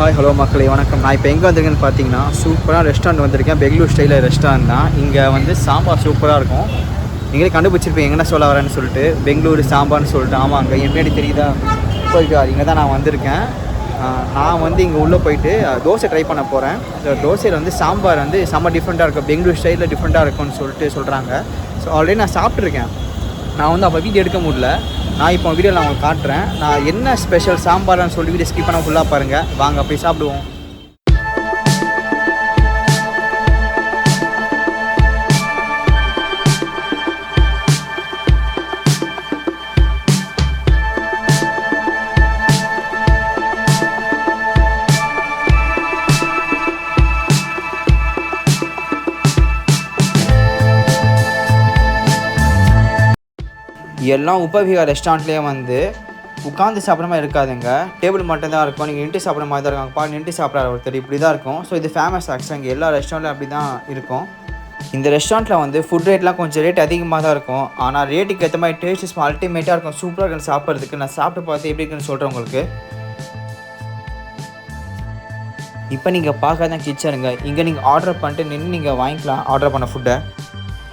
Hi hello மக்களே. வணக்கம். நான் இப்போ எங்கே வந்திருக்கேன்னு பார்த்தீங்கன்னா சூப்பராக ரெஸ்டாரண்ட் வந்திருக்கேன். பெங்களூர் ஸ்டைலில் ரெஸ்டாரண்ட் தான். இங்கே வந்து சாம்பார் சூப்பராக இருக்கும். நீங்களே கண்டுபிடிச்சிருப்பீங்க என்ன சொல்ல வரேன்னு சொல்லிட்டு. பெங்களூர் சாம்பார்னு சொல்லிட்டு. ஆமாம் என் பின்னாடி தெரியுதா? இப்போ இங்கே தான் நான் வந்திருக்கேன். நான் வந்து இங்கே உள்ளே போயிட்டு தோசை ட்ரை பண்ண போகிறேன் ஸோ தோசையில் வந்து சாம்பார் வந்து செம்ம டிஃப்ரெண்ட்டாக இருக்கும். பெங்களூர் ஸ்டைலில் டிஃப்ரெண்ட்டாக இருக்கும்னு சொல்லிட்டு சொல்கிறாங்க ஸோ ஆல்ரெடி நான் சாப்பிட்ருக்கேன் நான் வந்து அப்போ வீடியோ எடுக்க முடியல. நான் இப்போ வீடியோவில் நான் உங்களுக்கு காட்டுறேன். நான் என்ன ஸ்பெஷல் சாம்பார்னு சொல்லி வீடியோ ஸ்கிப் பண்ண ஃபுல்லாக பாருங்கள் வாங்க போய் சாப்பிடுவோம். எல்லாம் உபவிகா ரெஸ்டாரண்ட்லேயே வந்து உட்காந்து சாப்பிட்ற மாதிரி இருக்காதுங்க. டேபிள் மட்டும்தான் இருக்கும். நீங்கள் நின்று சாப்பிட்ற மாதிரி தான் இருக்கும். பாரு நின்று சாப்பிட்ற ஒருத்தர் இப்படி தான் இருக்கும். ஸோ இது ஃபேமஸ் ஆக்சுவலாக இங்கே எல்லா ரெஸ்டாரண்ட்லையும் அப்படி தான் இருக்கும். இந்த ரெஸ்டாரண்ட்டில் வந்து ஃபுட் ரேட்லாம் கொஞ்சம் ரேட் அதிகமாக தான் இருக்கும். ஆனால் ரேட்டுக்கு ஏற்ற மாதிரி டேஸ்ட் அல்டிமேட்டாக இருக்கும். சூப்பராக இருக்கும் சாப்பிட்றதுக்கு. நான் சாப்பிட்டு பார்த்து எப்படி இருக்குன்னு சொல்கிறேன் உங்களுக்கு. இப்போ நீங்கள் பார்க்காதான் கிச்சனுங்க இங்கே நீங்கள் ஆர்டர் பண்ணிட்டு நின்று நீங்கள் வாங்கிக்கலாம். ஆர்டர் பண்ண ஃபுட்டை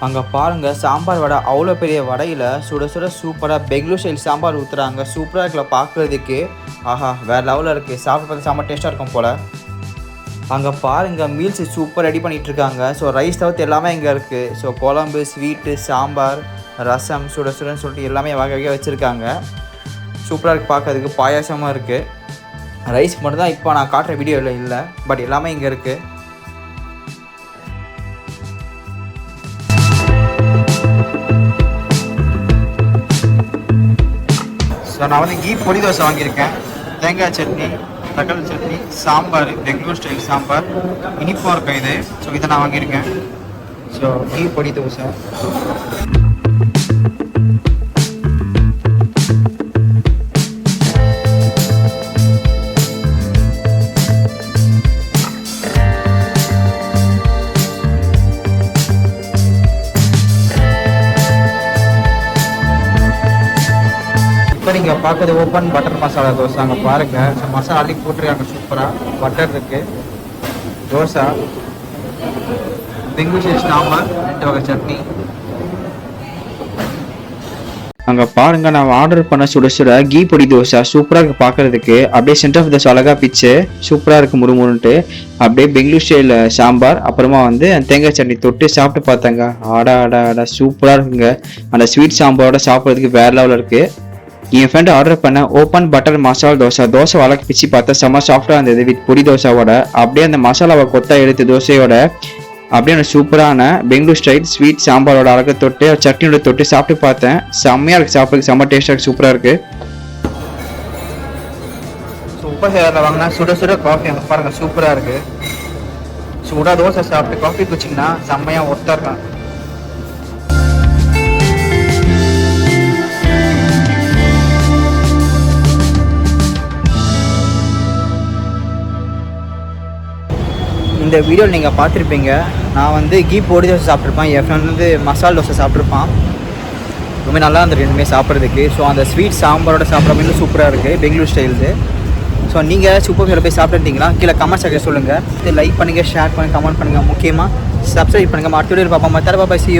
அங்கே பாருங்கள் சாம்பார் வடை அவ்வளோ பெரிய வடையில் சுட சுட சூப்பராக பெங்களூர் ஸ்டைல் சாம்பார் ஊற்றுறாங்க சூப்பராக இருக்கல பார்க்குறதுக்கு ஆஹா வேறு லெவலில் இருக்குது சாப்பிட்டு பார்த்து சாம்பார் டேஸ்ட்டாக இருக்கும் போல். அங்கே பாருங்கள் மீல்ஸ் சூப்பர் ரெடி பண்ணிகிட்ருக்காங்க ஸோ ரைஸ் தவிர்த்து எல்லாமே இங்கே இருக்குது ஸோ குழம்பு ஸ்வீட்டு சாம்பார் ரசம் சுட சுடன்னு சொல்லிட்டு எல்லாமே வகை வகையாக வச்சுருக்காங்க. சூப்பராக இருக்குது பார்க்கறதுக்கு பாயாசமாக இருக்குது ரைஸ் மட்டும் தான் இப்போ நான் காட்டுற வீடியோவில் இல்லை. பட் எல்லாமே இங்கே இருக்குது ஸோ நான் வந்து கீ பொடி தோசை வாங்கியிருக்கேன். தேங்காய் சட்னி தக்காளி சட்னி சாம்பார் பெங்களூர் ஸ்டைல் சாம்பார் இனிப்பாக இருக்கும் இது. ஸோ இதை நான் வாங்கியிருக்கேன். ஸோ கீ பொடி தோசை. இப்போ நீங்கள் பார்க்குறது ஓப்பன் பட்டர் மசாலா தோசை. அங்கே பாருங்கள் ஸோ மசாலா அள்ளி போட்டுருக்காங்க. சூப்பராக பட்டர் இருக்குது தோசை. பெங்களூர் சாம்பார் ரெண்டு வகை சட்னி. அங்கே பாருங்க. நான் ஆர்டர் பண்ண சுட சுட கீ பொடி தோசை சூப்பராக இருக்கு பார்க்கறதுக்கு அப்படியே சென்டர் ஆஃப் தோசை அழகா பிச்சு சூப்பராக இருக்கு முறுமுறுன்ட்டு. அப்படியே பெங்களூர் ஸ்டைலில் சாம்பார் அப்புறமா வந்து அந்த தேங்காய் சட்னி தொட்டு சாப்பிட்டு பார்த்தாங்க. ஆடா ஆடா ஆடா. சூப்பராக இருக்குங்க. அந்த ஸ்வீட் சாம்பாரோட சாப்பிட்றதுக்கு வேற லெவலில் இருக்குது என் ஃப்ரெண்டு ஆர்டர் பண்ண ஓப்பன் பட்டர் மசாலா தோசை. தோசை வழக்கு பிச்சு பார்த்தா செம்ம சாஃப்டாக இருந்தது. வித் பொடி தோசாவோட அப்படியே அந்த மசாலாவை கொத்தா எடுத்து தோசையோட அப்படியே அந்த சூப்பரான பெங்களூர் ஸ்டைல் ஸ்வீட் சாம்பாரோட அழகை தொட்டு சட்னியோட தொட்டு சாப்பிட்டு பார்த்தேன். செம்மையாக இருக்குது சாப்பிட்றதுக்கு. செம்ம டேஸ்ட்டாக சூப்பராக இருக்குது சூப்பர் சேரில் வாங்கினா சுட சுட காஃபி அங்கே பாருங்க. சூப்பராக இருக்குது சூடாக தோசை சாப்பிட்டு காஃபி குச்சிங்கன்னா செம்மையாக ஒர்த்தாக இருக்கான் இந்த வீடியோவில் நீங்கள் பார்த்துருப்பீங்க. நான் வந்து கீ பொடி தோசை சாப்பிட்ருப்பேன் என் ஃப்ரெண்ட் வந்து மசால் தோசை சாப்பிட்ருப்பான் ரொம்ப நல்லா இருந்தது ரெண்டுமே சாப்பிட்றதுக்கு. ஸோ அந்த ஸ்வீட் சாம்பாரோட சாப்பிட்ற இன்னும் சூப்பராக இருக்குது பெங்களூர் ஸ்டைல்து ஸோ நீங்கள் சூப்பர் ஃபீல் போய் சாப்பிட்டுருந்தீங்களா? கீழே கமெண்ட் செக்ஷன் சொல்லுங்கள் இது லைக் பண்ணுங்கள் ஷேர் பண்ணுங்கள் கமெண்ட் பண்ணுங்கள் முக்கியமாக சப்ஸ்கிரைப் பண்ணுங்கள் அடுத்த வீடியோ பார்ப்போம் மற்ற பாப்பா சி